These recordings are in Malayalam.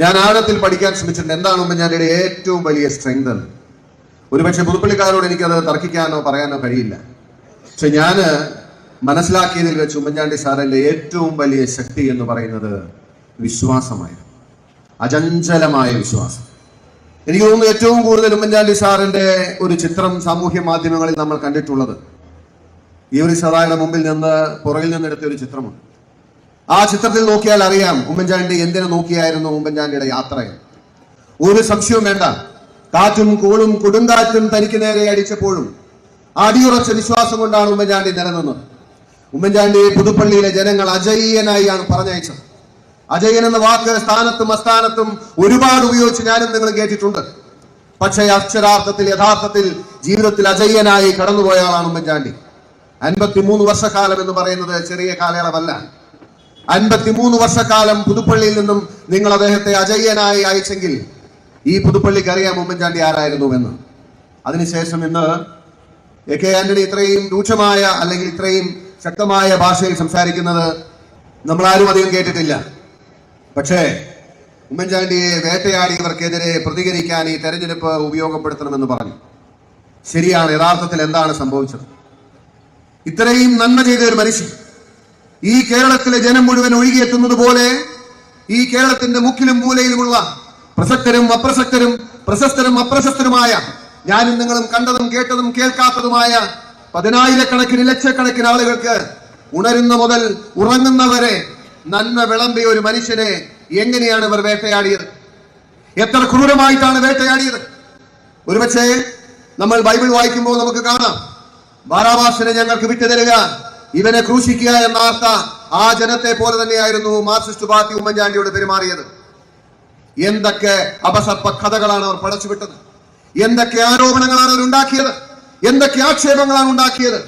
ഞാൻ ആഴത്തിൽ പഠിക്കാൻ ശ്രമിച്ചിട്ടുണ്ട്. എന്താണ് ഉമ്മൻചാണ്ടിയുടെ ഏറ്റവും വലിയ സ്ട്രെങ്ത് എന്ന്? ഒരുപക്ഷെ പുതുപ്പള്ളിക്കാരോട് എനിക്കത് തർക്കിക്കാനോ പറയാനോ കഴിയില്ല. പക്ഷെ ഞാൻ മനസ്സിലാക്കിയതിൽ വെച്ച് ഉമ്മൻചാണ്ടി സാറിന്റെ ഏറ്റവും വലിയ ശക്തി എന്ന് പറയുന്നത് വിശ്വാസമായിരുന്നു. അചഞ്ചലമായ വിശ്വാസം. എനിക്ക് തോന്നുന്നു ഏറ്റവും കൂടുതൽ ഉമ്മൻചാണ്ടി സാറിന്റെ ഒരു ചിത്രം സാമൂഹ്യ മാധ്യമങ്ങളിൽ നമ്മൾ കണ്ടിട്ടുള്ളത്. ഈ ഒരു സദായുടെ മുമ്പിൽ നിന്ന് പുറകിൽ നിന്ന് എടുത്ത ഒരു ചിത്രമുണ്ട്. ആ ചിത്രത്തിൽ നോക്കിയാൽ അറിയാം ഉമ്മൻചാണ്ടി എന്തിനു നോക്കിയായിരുന്നു ഉമ്മൻചാണ്ടിയുടെ യാത്രയിൽ. ഒരു സംശയവും വേണ്ട. കാറ്റും കൂളും കൊടുങ്കാറ്റും തനിക്ക് നേരെ അടിച്ചപ്പോഴും അടിയുറച്ച വിശ്വാസം കൊണ്ടാണ് ഉമ്മൻചാണ്ടി നിലനിന്നത്. ഉമ്മൻചാണ്ടി പുതുപ്പള്ളിയിലെ ജനങ്ങൾ അജയ്യനായാണ് പറഞ്ഞയച്ചത്. അജയൻ എന്ന വാക്ക് സ്ഥാനത്തും അസ്ഥാനത്തും ഒരുപാട് ഉപയോഗിച്ച് ഞാനും നിങ്ങൾ കേട്ടിട്ടുണ്ട്. പക്ഷേ അക്ഷരാർത്ഥത്തിൽ യഥാർത്ഥത്തിൽ ജീവിതത്തിൽ അജയ്യനായി കടന്നുപോയ ആളാണ് ഉമ്മൻചാണ്ടി. അൻപത്തിമൂന്ന് വർഷക്കാലം എന്ന് പറയുന്നത് ചെറിയ കാലയളവല്ല. അൻപത്തിമൂന്ന് വർഷക്കാലം പുതുപ്പള്ളിയിൽ നിന്നും നിങ്ങൾ അദ്ദേഹത്തെ അജയ്യനായി അയച്ചെങ്കിൽ ഈ പുതുപ്പള്ളിക്ക് അറിയാം ഉമ്മൻചാണ്ടി ആരായിരുന്നു എന്ന് അതിനുശേഷം ഇന്ന് എ കെ ആന്റണി ഇത്രയും രൂക്ഷമായ അല്ലെങ്കിൽ ഇത്രയും ശക്തമായ ഭാഷയിൽ സംസാരിക്കുന്നത് നമ്മൾ ആരും അധികം കേട്ടിട്ടില്ല. പക്ഷേ ഉമ്മൻചാണ്ടിയെ വേട്ടയാടിയവർക്കെതിരെ പ്രതികരിക്കാൻ ഈ തെരഞ്ഞെടുപ്പ് ഉപയോഗപ്പെടുത്തണമെന്ന് പറഞ്ഞു. ശരിയാണ് യഥാർത്ഥത്തിൽ എന്താണ് സംഭവിച്ചത്? ഇത്രയും നന്മ ചെയ്ത ഒരു മനുഷ്യൻ ഈ കേരളത്തിലെ ജനം മുഴുവൻ ഒഴുകിയെത്തുന്നത് പോലെ ഈ കേരളത്തിന്റെ മുക്കിലും മൂലയിലുമുള്ള പ്രസക്തരും അപ്രസക്തരും പ്രശസ്തരും അപ്രശസ്തരുമായ ഞാനും നിങ്ങളും കണ്ടതും കേട്ടതും കേൾക്കാത്തതുമായ പതിനായിരക്കണക്കിന് ലക്ഷക്കണക്കിന് ആളുകൾക്ക് ഉണരുന്ന മുതൽ ഉറങ്ങുന്നവരെ നന്മ വിളമ്പിയ ഒരു മനുഷ്യനെ എങ്ങനെയാണ് ഇവർ വേട്ടയാടിയത്? എത്ര ക്രൂരമായിട്ടാണ് വേട്ടയാടിയത്? ഒരുപക്ഷെ നമ്മൾ ബൈബിൾ വായിക്കുമ്പോൾ നമുക്ക് കാണാം. ബാറാബാസിനെ ഞങ്ങൾക്ക് വിട്ടുതരിക. ഇവനെ ക്രൂശിക്കുക എന്ന വാർത്ത ആ ജനത്തെ പോലെ തന്നെയായിരുന്നു മാർക്സിസ്റ്റ് പാർട്ടി ഉമ്മൻചാണ്ടിയോട് പെരുമാറിയത്. എന്തൊക്കെ അപസർപ്പ കഥകളാണ് അവർ പടച്ചുവിട്ടത്? എന്തൊക്കെ ആരോപണങ്ങളാണ് അവർ ഉണ്ടാക്കിയത്? എന്തൊക്കെ ആക്ഷേപങ്ങളാണ് ഉണ്ടാക്കിയത്?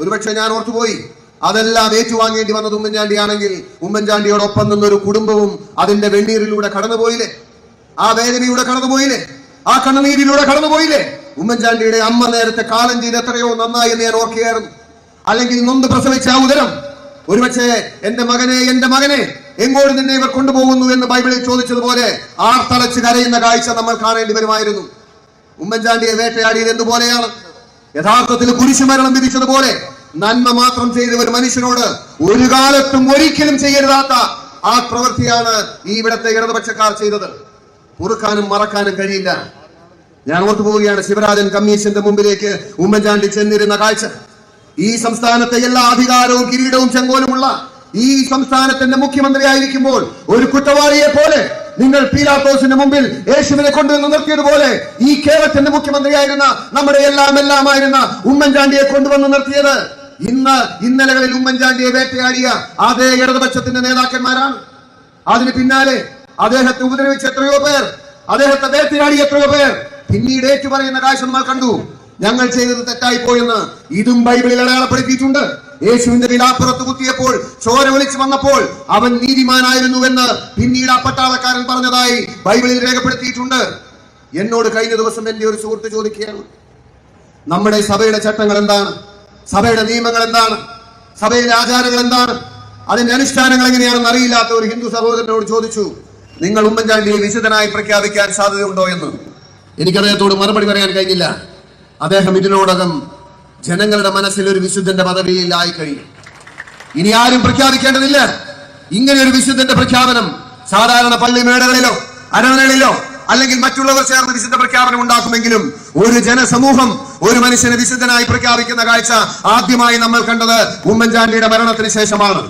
ഒരുപക്ഷെ ഞാൻ ഓർത്തുപോയി. അതെല്ലാം ഏറ്റുവാങ്ങേണ്ടി വന്നത് ഉമ്മൻചാണ്ടിയാണെങ്കിൽ ഉമ്മൻചാണ്ടിയോടൊപ്പം നിന്നൊരു കുടുംബവും അതിന്റെ വെണ്ണീരിലൂടെ കടന്നുപോയില്ലേ? ആ വേദനയിലൂടെ കടന്നുപോയില്ലേ? ആ കണ്ണുനീരിലൂടെ കടന്നുപോയില്ലേ? ഉമ്മൻചാണ്ടിയുടെ അമ്മ നേരത്തെ കാലം ചെയ്ത് എത്രയോ നന്നായി എന്ന് ഞാൻ ഓർക്കുകയായിരുന്നു. അല്ലെങ്കിൽ നൊന്ത് പ്രസവിച്ച ആ ഉദരം. ഒരുപക്ഷെ എന്റെ മകനെ എന്റെ മകനെ എങ്ങോട്ട് നിന്നെ ഇവർ കൊണ്ടുപോകുന്നു എന്ന് ബൈബിളിൽ ചോദിച്ചതുപോലെ ആർത്തലച്ച് കരയുന്ന കാഴ്ച നമ്മൾ കാണേണ്ടി വരുമായിരുന്നു. ഉമ്മൻചാണ്ടിയെ വേട്ടയാടിയത് എന്തുപോലെയാണ്? യഥാർത്ഥത്തിൽ കുരിശുമരണം വിധിച്ചതുപോലെ നന്മ മാത്രം ചെയ്ത ഒരു മനുഷ്യനോട് ഒരു കാലത്തും ഒരിക്കലും ചെയ്യരുതാത്ത ആ പ്രവൃത്തിയാണ് ഈ ഇവിടത്തെ ഇടതുപക്ഷക്കാർ ചെയ്തത്. പൊറുക്കാനും മറക്കാനും കഴിയില്ല. ഞാൻ ഓർത്തു പോവുകയാണ് ശിവരാജൻ കമ്മീഷന്റെ മുമ്പിലേക്ക് ഉമ്മൻചാണ്ടി ചെന്നിരുന്ന കാഴ്ച. ഈ സംസ്ഥാനത്തെ എല്ലാ അധികാരവും കിരീടവും ചെങ്കോലുമുള്ള ഈ സംസ്ഥാനത്തിന്റെ മുഖ്യമന്ത്രി ആയിരിക്കുമ്പോൾ ഒരു കുറ്റവാളിയെ പോലെ നിങ്ങൾ പീലാത്തോസിന്റെ മുമ്പിൽ യേശുവിനെ കൊണ്ടുവന്ന് നിർത്തിയതുപോലെ ഈ കേരളത്തിന്റെ മുഖ്യമന്ത്രിയായിരുന്ന നമ്മുടെ എല്ലാം എല്ലാമായിരുന്ന ഉമ്മൻചാണ്ടിയെ കൊണ്ടുവന്ന് നിർത്തിയത്. ഇന്ന് ഇന്നലകളിൽ ഉമ്മൻചാണ്ടിയെ വേട്ടയാടിയ അതേ ഇടതുപക്ഷത്തിന്റെ നേതാക്കന്മാരാണ്. അതിന് പിന്നാലെ അദ്ദേഹത്തെ ഉപദ്രവിച്ച എത്രയോ പേർ അദ്ദേഹത്തെ വേട്ടയാടിയ എത്രയോ പേർ. പിന്നീട് ഏറ്റുപറയുന്ന കാഴ്ച നമ്മൾ കണ്ടു. ഞങ്ങൾ ചെയ്തത് തെറ്റായി പോയെന്ന് ഇതും ബൈബിളിൽ അടയാളപ്പെടുത്തിയിട്ടുണ്ട്. യേശുവിന്റെ വിലാപ്പുറത്ത് കുത്തിയപ്പോൾ ചോര വിളിച്ചു വന്നപ്പോൾ അവൻ നീതിമാനായിരുന്നുവെന്ന് പിന്നീട് ആ പട്ടാളക്കാരൻ പറഞ്ഞതായി ബൈബിളിൽ രേഖപ്പെടുത്തിയിട്ടുണ്ട്. എന്നോട് കഴിഞ്ഞ ദിവസം എന്റെ ഒരു സുഹൃത്ത് ചോദിക്കുകയാണ്. നമ്മുടെ സഭയുടെ ചട്ടങ്ങൾ എന്താണ്? സഭയുടെ നിയമങ്ങൾ എന്താണ്? സഭയിലെ ആചാരങ്ങൾ എന്താണ്? അതിന്റെ അനുഷ്ഠാനങ്ങൾ എങ്ങനെയാണെന്ന് അറിയില്ലാത്ത ഒരു ഹിന്ദു സഹോദരനോട് ചോദിച്ചു നിങ്ങൾ ഉമ്മൻചാണ്ടിയെ വിശുദ്ധനായി പ്രഖ്യാപിക്കാൻ സാധ്യതയുണ്ടോ എന്ന്? എനിക്ക് അദ്ദേഹത്തോട് മറുപടി പറയാൻ കഴിഞ്ഞില്ല. അദ്ദേഹം ഇതിനോടകം ജനങ്ങളുടെ മനസ്സിൽ ഒരു വിശുദ്ധന്റെ പദവിയിലായി കഴിയും ഇനി ആരും പ്രഖ്യാപിക്കേണ്ടതില്ല. ഇങ്ങനെ ഒരു വിശുദ്ധന്റെ പ്രഖ്യാപനം സാധാരണ പള്ളി മേടകളിലോ അരമനകളിലോ അല്ലെങ്കിൽ മറ്റുള്ളവർ ചേർന്ന് വിശുദ്ധ പ്രഖ്യാപനം ഉണ്ടാക്കുമെങ്കിലും ഒരു ജനസമൂഹം ഒരു മനുഷ്യനെ വിശുദ്ധനായി പ്രഖ്യാപിക്കുന്ന കാഴ്ച ആദ്യമായി നമ്മൾ കണ്ടത് ഉമ്മൻചാണ്ടിയുടെ മരണത്തിന് ശേഷമാണ്